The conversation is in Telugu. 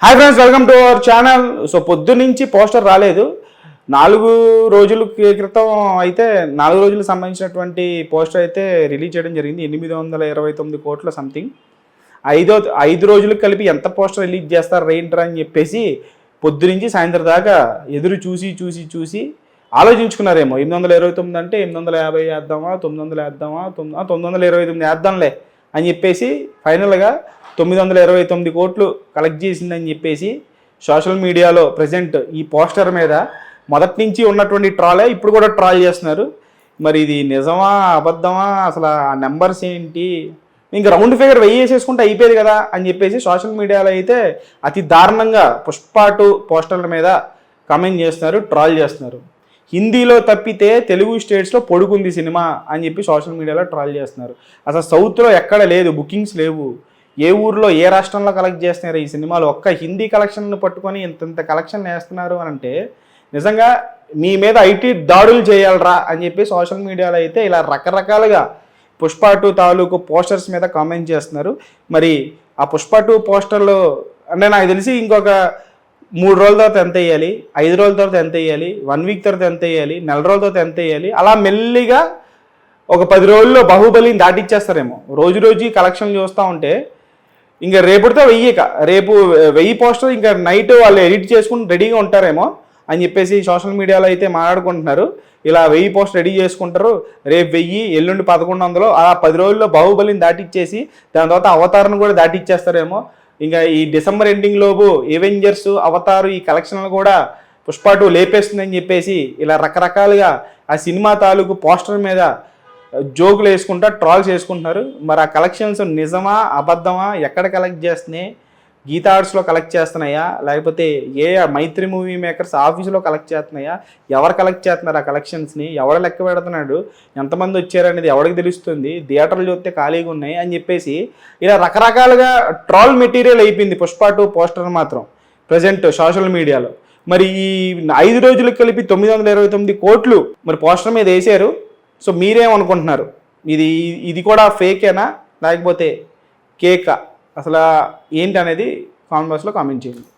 Hi friends welcome to our channel so పొద్దు నుంచి పోస్టర్ రాలేదు. నాలుగు రోజుల క్రితం అయితే నాలుగు రోజులకు సంబంధించినటువంటి పోస్టర్ అయితే రిలీజ్ చేయడం జరిగింది. ఎనిమిది వందల ఇరవై తొమ్మిది కోట్ల సంథింగ్ ఐదో ఐదు రోజులకు కలిపి ఎంత పోస్టర్ రిలీజ్ చేస్తారు రేంట్రా అని చెప్పేసి పొద్దు నుంచి సాయంత్రం దాకా ఎదురు చూసి చూసి చూసి ఆలోచించుకున్నారేమో. ఎనిమిది వందల ఇరవై తొమ్మిది అంటే ఎనిమిది వందల యాభై వేద్దామా తొమ్మిది వందలు వేద్దామా తొమ్మిది తొమ్మిది వందల ఇరవై తొమ్మిది వేద్దాంలే అని చెప్పేసి ఫైనల్గా తొమ్మిది వందల ఇరవై తొమ్మిది కోట్లు కలెక్ట్ చేసిందని చెప్పేసి సోషల్ మీడియాలో ప్రజెంట్ ఈ పోస్టర్ మీద మొదటి నుంచి ఉన్నటువంటి ట్రాలే ఇప్పుడు కూడా ట్రాల్ చేస్తున్నారు. మరి ఇది నిజమా అబద్ధమా అసలు ఆ నెంబర్స్ ఏంటి? ఇంకా రౌండ్ ఫిగర్ వెయ్యి వేసేసుకుంటే అయిపోయేది కదా అని చెప్పేసి సోషల్ మీడియాలో అయితే అతి దారుణంగా పుష్పాటు పోస్టర్ల మీద కామెంట్ చేస్తున్నారు ట్రాల్ చేస్తున్నారు. హిందీలో తప్పితే తెలుగు స్టేట్స్లో పొడుకుంది సినిమా అని చెప్పి సోషల్ మీడియాలో ట్రాల్ చేస్తున్నారు. అసలు సౌత్లో ఎక్కడ లేదు బుకింగ్స్ లేవు. ఏ ఊర్లో ఏ రాష్ట్రంలో కలెక్ట్ చేస్తున్నారు? ఈ సినిమాలు ఒక్క హిందీ కలెక్షన్ను పట్టుకొని ఇంత ఇంత కలెక్షన్ వేస్తున్నారు అని అంటే నిజంగా మీ మీద ఐటీ దాడులు చేయాలరా అని చెప్పి సోషల్ మీడియాలో అయితే ఇలా రకరకాలుగా పుష్ప టూ తాలూకు పోస్టర్స్ మీద కామెంట్ చేస్తున్నారు. మరి ఆ పుష్ప టూ పోస్టర్లు అంటే నాకు తెలిసి ఇంకొక మూడు రోజుల తర్వాత ఎంత వేయాలి ఐదు రోజుల తర్వాత ఎంత వేయాలి వన్ వీక్ తర్వాత ఎంత వేయాలి నెల రోజుల తర్వాత ఎంత వేయాలి అలా మెల్లిగా ఒక పది రోజుల్లో బాహుబలిని దాటిచ్చేస్తారేమో. రోజు రోజు కలెక్షన్లు చూస్తూ ఉంటే ఇంకా రేపటితో వెయ్యి రేపు వెయ్యి పోస్టర్ ఇంకా నైట్ వాళ్ళు ఎడిట్ చేసుకుని రెడీగా ఉంటారేమో అని చెప్పేసి సోషల్ మీడియాలో అయితే మాట్లాడుకుంటున్నారు. ఇలా వెయ్యి పోస్ట్ రెడీ చేసుకుంటారు. రేపు వెయ్యి ఎల్లుండి పదకొండు వందలు అలా పది రోజుల్లో బాహుబలిని దాటిచ్చేసి దాని తర్వాత అవతారం కూడా దాటిచ్చేస్తారేమో. ఇంకా ఈ డిసెంబర్ ఎండింగ్ లోపు ఎవెంజర్స్ అవతారు ఈ కలెక్షన్లు కూడా పుష్పాటు లేపేస్తుందని చెప్పేసి ఇలా రకరకాలుగా ఆ సినిమా తాలూకు పోస్టర్ మీద జోకులు వేసుకుంటా ట్రాల్స్ వేసుకుంటున్నారు. మరి ఆ కలెక్షన్స్ నిజమా అబద్ధమా ఎక్కడ కలెక్ట్ చేస్తున్నాయి గీతా ఆర్ట్స్లో కలెక్ట్ చేస్తున్నాయా లేకపోతే ఏ మైత్రి మూవీ మేకర్స్ ఆఫీసులో కలెక్ట్ చేస్తున్నాయా ఎవరు కలెక్ట్ చేస్తున్నారు ఆ కలెక్షన్స్ని ఎవరు లెక్క పెడుతున్నాడు ఎంతమంది వచ్చారనేది ఎవరికి తెలుస్తుంది థియేటర్లు చూస్తే ఖాళీగా ఉన్నాయి అని చెప్పేసి ఇలా రకరకాలుగా ట్రాల్ మెటీరియల్ అయిపోయింది. పుష్ప టూ పోస్టర్ మాత్రం ప్రజెంట్ సోషల్ మీడియాలో మరి ఈ ఐదు రోజులకు కలిపి తొమ్మిది వందల ఇరవై తొమ్మిది కోట్లు మరి పోస్టర్ మీద వేసారు సో మీరేమనుకుంటున్నారు? ఇది ఇది కూడా ఫేకేనా? లేకపోతే కేకా? అసలు ఏంటి అనేది కామెంట్ బాక్స్లో కామెంట్ చేయండి.